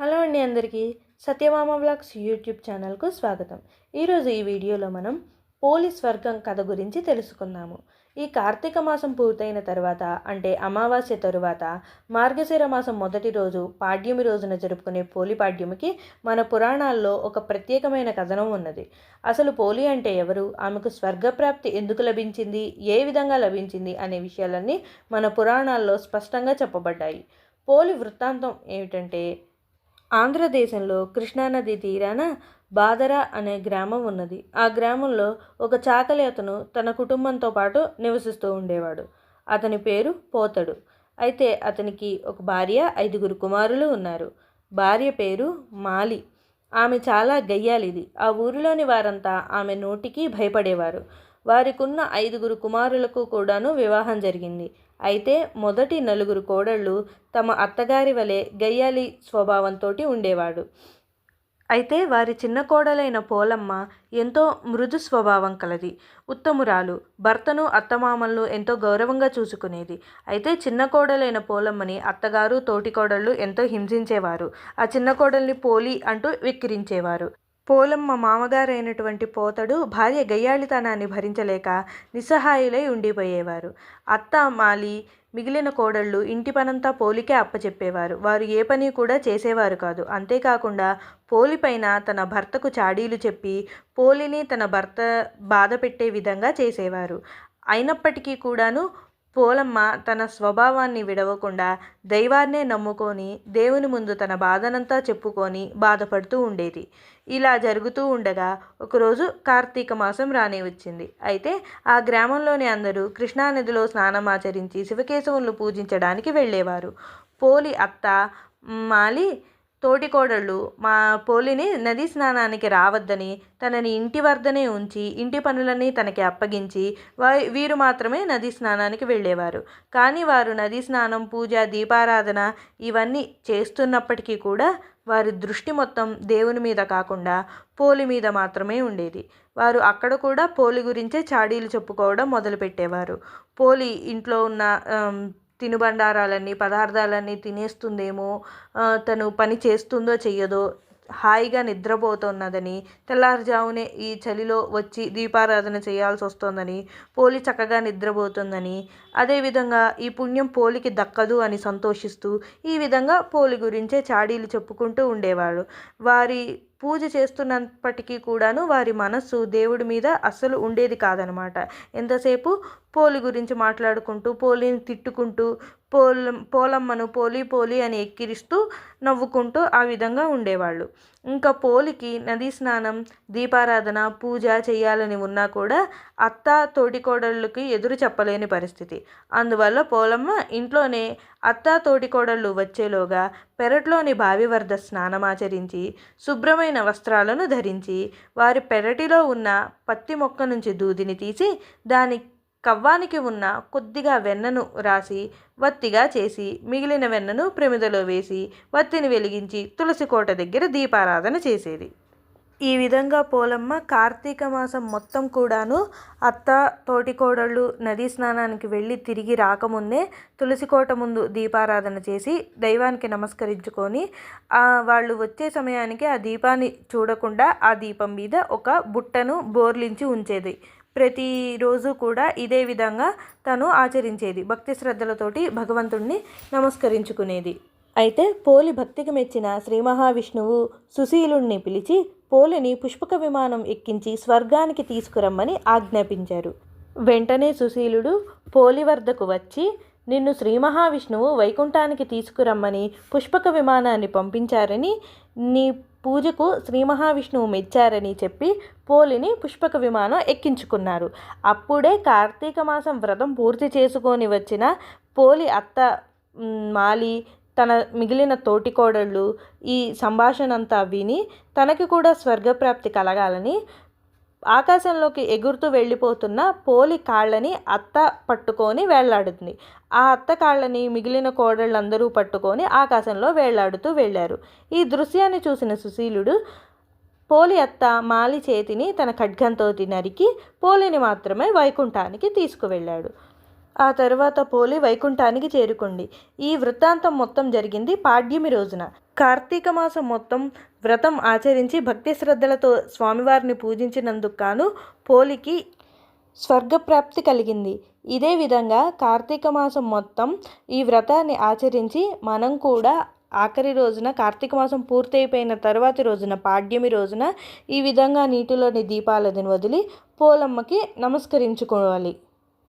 Hello అండి అందరికీ. Satyabhama vlogs YouTube ఛానల్కు స్వాగతం. ఈరోజు ఈ వీడియోలో మనం పోలీస్ వర్గం కథ గురించి తెలుసుకుందాము. ఈ కార్తీక మాసం పూర్తయిన తర్వాత అంటే అమావాస్య తరువాత మార్గశిర మాసం మొదటి రోజు పాడ్యమి రోజున జరుపుకునే పోలి పాడ్యమికి మన పురాణాల్లో ఒక ప్రత్యేకమైన కథనం ఉన్నది. అసలు పోలి అంటే ఎవరు? ఆమెకు స్వర్గప్రాప్తి ఎందుకు లభించింది? ఏ విధంగా లభించింది? అనే విషయాలన్నీ మన పురాణాల్లో స్పష్టంగా చెప్పబడ్డాయి. పోలి వృత్తాంతం ఏమిటంటే ఆంధ్రదేశంలో కృష్ణానది తీరాన బాదర అనే గ్రామం ఉన్నది. ఆ గ్రామంలో ఒక చాకలి అతను తన కుటుంబంతో పాటు నివసిస్తూ ఉండేవాడు. అతని పేరు పోతడు. అయితే అతనికి ఒక భార్య ఐదుగురు కుమారులు ఉన్నారు. భార్య పేరు మాలి. ఆమె చాలా గయ్యాలిది. ఆ ఊరిలోని వారంతా ఆమె నోటికి భయపడేవారు. వారికున్న ఐదుగురు కుమారులకు కూడాను వివాహం జరిగింది. అయితే మొదటి నలుగురు కోడళ్ళు తమ అత్తగారి వలె గయ్యాలి స్వభావంతో ఉండేవాడు. అయితే వారి చిన్న కోడలైన పోలమ్మ ఎంతో మృదు స్వభావం కలది. ఉత్తమురాలు భర్తను అత్తమామలను ఎంతో గౌరవంగా చూసుకునేది. అయితే చిన్న కోడలైన పోలమ్మని అత్తగారు తోటి కోడళ్ళు ఎంతో హింసించేవారు. ఆ చిన్న కోడల్ని పోలి అంటూ విక్కిరించేవారు. పోలమ్మ మామగారైనటువంటి పోతడు భార్య గయ్యాళితనాన్ని భరించలేక నిస్సహాయులై ఉండిపోయేవారు. అత్త మాలి మిగిలిన కోడళ్ళు ఇంటి పనంతా పోలికే అప్పచెప్పేవారు. వారు ఏ పని కూడా చేసేవారు కాదు. అంతేకాకుండా పోలిపైన తన భర్తకు చాడీలు చెప్పి పోలిని తన భర్త బాధ పెట్టే విధంగా చేసేవారు. అయినప్పటికీ కూడాను పోలమ్మ తన స్వభావాన్ని విడవకుండా దైవాన్నే నమ్ముకొని దేవుని ముందు తన బాధనంతా చెప్పుకొని బాధపడుతూ ఉండేది. ఇలా జరుగుతూ ఉండగా ఒకరోజు కార్తీక మాసం రాని వచ్చింది. అయితే ఆ గ్రామంలోని అందరూ కృష్ణానదిలో స్నానమాచరించి శివకేశవులను పూజించడానికి వెళ్ళేవారు. పోలి అత్త మాలి తోటికోడళ్ళు మా పోలిని నదీ స్నానానికి రావద్దని తనని ఇంటి వద్దనే ఉంచి ఇంటి పనులన్నీ తనకి అప్పగించి వా వీరు మాత్రమే నదీ స్నానానికి వెళ్ళేవారు. కానీ వారు నదీ స్నానం పూజ దీపారాధన ఇవన్నీ చేస్తున్నప్పటికీ కూడా వారి దృష్టి మొత్తం దేవుని మీద కాకుండా పోలి మీద మాత్రమే ఉండేది. వారు అక్కడ కూడా పోలి గురించే చాడీలు చెప్పుకోవడం మొదలుపెట్టేవారు. పోలి ఇంట్లో ఉన్న తినుబండారాలన్నీ పదార్థాలన్నీ తినేస్తుందేమో తను పని చేస్తుందో చెయ్యదో హాయిగా నిద్రపోతున్నదని తెల్లారుజామునే ఈ చలిలో వచ్చి దీపారాధన చేయాల్సి వస్తోందని పోలి చక్కగా నిద్రపోతుందని అదేవిధంగా ఈ పుణ్యం పోలికి దక్కదు అని సంతోషిస్తూ ఈ విధంగా పోలి గురించే చాడీలు చెప్పుకుంటూ ఉండేవాడు. వారి పూజ చేస్తున్నప్పటికీ కూడాను వారి మనస్సు దేవుడి మీద అస్సలు ఉండేది కాదనమాట. ఎంతసేపు పోలి గురించి మాట్లాడుకుంటూ పోలిని తిట్టుకుంటూ పోల పోలమ్మను పోలి పోలి అని ఎక్కిరిస్తూ నవ్వుకుంటూ ఆ విధంగా ఉండేవాళ్ళు. ఇంకా పోలికి నదీ స్నానం దీపారాధన పూజ చేయాలని ఉన్నా కూడా అత్త తోటికోడళ్ళకి ఎదురు చెప్పలేని పరిస్థితి. అందువల్ల పోలమ్మ ఇంట్లోనే అత్త తోటికోడళ్ళు వచ్చేలోగా పెరట్లోని బావి వరద స్నానమాచరించి శుభ్రమైన వస్త్రాలను ధరించి వారి పెరటిలో ఉన్న పత్తి మొక్క నుంచి దూదిని తీసి దాని కవ్వానికి ఉన్న కొద్దిగా వెన్నను రాసి వత్తిగా చేసి మిగిలిన వెన్నను ప్రమిదలో వేసి వత్తిని వెలిగించి తులసి కోట దగ్గర దీపారాధన చేసేది. ఈ విధంగా పోలమ్మ కార్తీక మాసం మొత్తం కూడాను అత్త తోటికోడళ్ళు నదీ స్నానానికి వెళ్ళి తిరిగి రాకముందే తులసికోట ముందు దీపారాధన చేసి దైవానికి నమస్కరించుకొని వాళ్ళు వచ్చే సమయానికి ఆ దీపాన్ని చూడకుండా ఆ దీపం మీద ఒక బుట్టను బోర్లించి ఉంచేది. ప్రతిరోజు కూడా ఇదే విధంగా తను ఆచరించేది. భక్తి శ్రద్ధలతోటి భగవంతుణ్ణి నమస్కరించుకునేది. అయితే పోలి భక్తికి మెచ్చిన శ్రీ మహావిష్ణువు సుశీలుణ్ణి పిలిచి పోలిని పుష్పక విమానం ఎక్కించి స్వర్గానికి తీసుకురమ్మని ఆజ్ఞాపించారు. వెంటనే సుశీలుడు పోలి వద్దకు వచ్చి నిన్ను శ్రీ మహావిష్ణువు వైకుంఠానికి తీసుకురమ్మని పుష్పక విమానాన్ని పంపించారని నీ పూజకు శ్రీ మహావిష్ణువు మెచ్చారని చెప్పి పోలిని పుష్పక విమానం ఎక్కించుకున్నారు. అప్పుడే కార్తీక మాసం వ్రతం పూర్తి చేసుకొని వచ్చిన పోలి అత్త మాలి తన మిగిలిన తోటికోడళ్ళు ఈ సంభాషణ అంతా విని తనకి కూడా స్వర్గప్రాప్తి కలగాలని ఆకాశంలోకి ఎగురుతూ వెళ్ళిపోతున్న పోలి కాళ్ళని అత్త పట్టుకొని వేళ్ళాడుతుంది. ఆ అత్త కాళ్ళని మిగిలిన కోడళ్ళందరూ పట్టుకొని ఆకాశంలో వేళ్ళాడుతూ వెళ్ళారు. ఈ దృశ్యాన్ని చూసిన సుశీలుడు పోలి అత్త మాలి చేతిని తన ఖడ్గంతో నరికి పోలిని మాత్రమే వైకుంఠానికి తీసుకువెళ్ళాడు. ఆ తరువాత పోలి వైకుంఠానికి చేరుకోండి ఈ వృత్తాంతం మొత్తం జరిగింది పాడ్యమి రోజున. కార్తీక మాసం మొత్తం వ్రతం ఆచరించి భక్తి శ్రద్ధలతో స్వామివారిని పూజించినందుకు గాను పోలికి స్వర్గప్రాప్తి కలిగింది. ఇదే విధంగా కార్తీక మాసం మొత్తం ఈ వ్రతాన్ని ఆచరించి మనం కూడా ఆఖరి రోజున కార్తీక మాసం పూర్తయిపోయిన తర్వాతి రోజున పాడ్యమి రోజున ఈ విధంగా నీటిలోని దీపాలదిని వదిలి పోలమ్మకి నమస్కరించుకోవాలి.